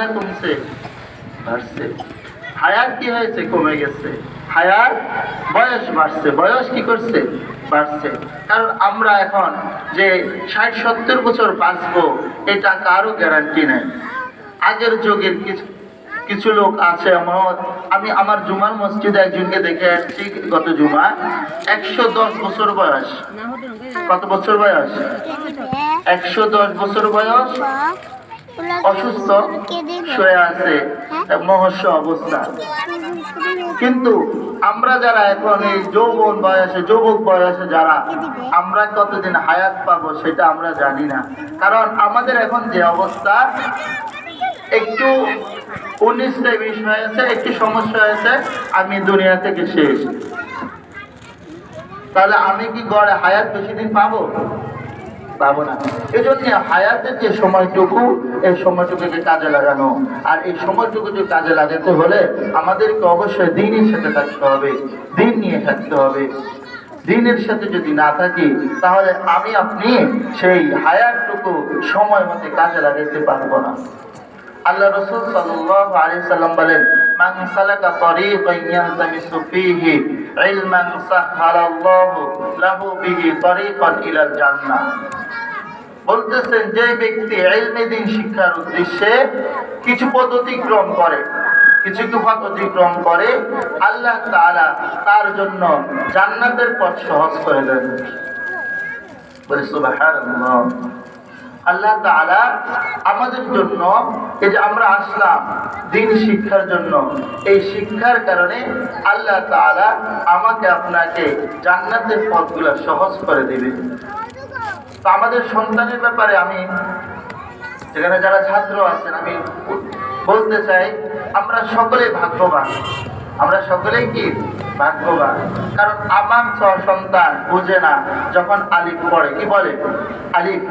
না কমছে? বাড়ছে। কি হয়েছে? কমে গেছে। বয়স বাড়ছে। বয়স কি করছে? বাড়ছে। কারণ আমরা এখন যে ষাট, সত্তর বছর বাঁচবো, এটা কারও গ্যারান্টি নেই। আগের যুগের কিছু কিছু লোক আছে এমন। আমি আমার জুমার মসজিদে একজনকে দেখে আসছি গত জুমা একশো দশ বছর বয়স। কত বছর বয়স? একশো দশ বছর বয়স? অসুস্থ শুয়ে আছে। মহস্য অবস্থা। কিন্তু আমরা যারা এখন এই যৌবন বয়সে যুবক বয়সে যারা আমরা কতদিন হায়াত পাবো সেটা আমরা জানি না। কারণ আমাদের এখন যে অবস্থা একটু উনিশটা বিশ হয়েছে একটু সমস্যা হয়েছে আমি দুনিয়া থেকে শেষ। তাহলে আমি কি গড়ে হায়াত বেশি দিন পাবো? পাবো না। এই জন্য হায়াতের যে সময়টুকু, এই সময়টুকুকে কাজে লাগানো। আর এই সময়টুকু যে কাজে লাগাতে হলে আমাদেরকে অবশ্যই দিনের সাথে থাকতে হবে, দিন নিয়ে থাকতে হবে। দিনের সাথে যদি না থাকি, তাহলে আমি, আপনি সেই হায়াতটুকু সময় মতে কাজে লাগাতে পারব না। আল্লাহ রসুল সাল্লাম বলেন মান সালাকা তরিকান ইয়ালতামিসু ফীহি ইলমান সাহহালাল্লাহু লাহু বিহি তরিকান ইলাল জান্নাহ। বলতেছেন, যে ব্যক্তি ইলমে দিন শিক্ষার উদ্দেশ্যে কিছু পথ অতিক্রম করে, কিছু পথ অতিক্রম করে, আল্লাহ তাআলা তার জন্য জান্নাতের পথ সহজ করে দেন। বলে আল্লাহ তাআলা আমাদের জন্য, এই যে আমরা আসলাম দিন শিক্ষার জন্য, এই শিক্ষার কারণে আল্লাহ তাআলা আমাকে আপনাকে জান্নাতের পথগুলো সহজ করে দিবে তো আমাদের সন্তানের ব্যাপারে আমি, যেখানে যারা ছাত্র আছেন, আমি বলতে চাই, আমরা সকলে ভাগ্যবান। আমরা সকলেই কি? ভাগ্যবান। কারণ আমার সন্তান বুঝে না, যখন আলিফ পড়ে, কি বলে? আলিফ।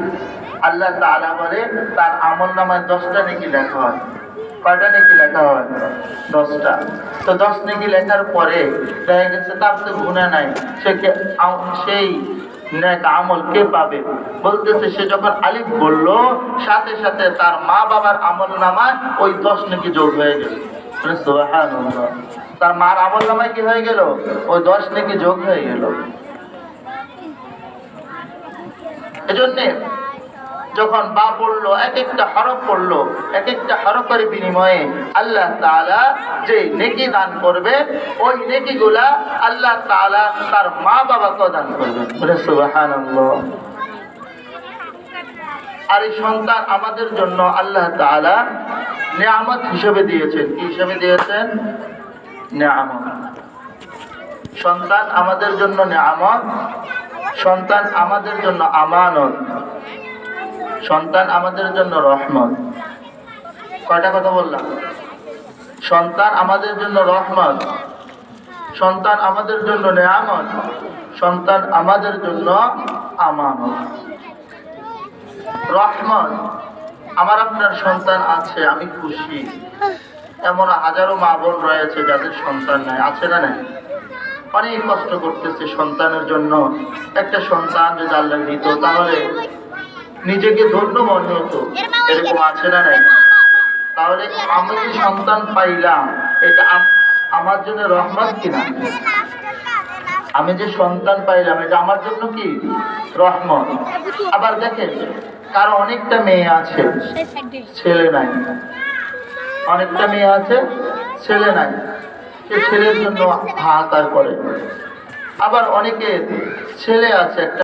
আল্লাহ তাআলা বলে, তার আমল নামায় দশটা নাকি লেখা হয়। কয়টা নাকি লেখা হয়? দশটা। তো দশ নাকি লেখার পরে দেখা গেছে তার তো গুণা নাই। সে সেই আমল কে পাবে? বলতেছে, সে যখন আলিফ বলল, সাথে সাথে তার মা বাবার আমল নামায় ওই দশ নাকি যোগ হয়ে গেল। তার মার আমল নামায় কি হয়ে গেল? ওই দশ নাকি যোগ হয়ে গেল। এজন্যে যখন বা পড়ল এক একটা হরফ পড়ল এক একটা হরফের বিনিময়ে আল্লাহ তাআলা যে নেকি দান করবে, ওই নেকিগুলা আল্লাহ তাআলা তার মা বাবাকেও দান করবে বলে, সুবহানাল্লাহ। আর এই সন্তান আমাদের জন্য আল্লাহ তাআলা নিয়ামত হিসেবে দিয়েছেন। কি হিসেবে দিয়েছেন? নিয়ামত। সন্তান আমাদের জন্য নিয়ামত, সন্তান আমাদের জন্য আমানত। সন্তান আমাদের জন্য রহমত। কয়টা কথা বললাম? সন্তান আমাদের জন্য রহমত। সন্তান আমাদের জন্য নেয়ামত। সন্তান আমাদের জন্য আমানত। রহমত, আমার আপনার সন্তান আছে, আমি খুশি। এমন হাজারো মা বোন রয়েছে যাদের সন্তান নাই, আছে না নাই? অনেক কষ্ট করতেছে সন্তানের জন্য। একটা সন্তান যদি আল্লাহ দিত তাহলে নিজেকে ধন্য মনে হতো। এরকম আছে না নাই? তাহলে আমি সন্তান পাইলাম। এটা আমার জন্য রহমত কিনা? আমি যে সন্তান পাইলাম এটা আমার জন্য কি? রহমত। আবার দেখেন কারও অনেকটা মেয়ে আছে ছেলে নাই। অনেকটা মেয়ে আছে ছেলে নাই। সে ছেলের জন্য হাহাকার করে। আবার অনেকে ছেলে আছে একটা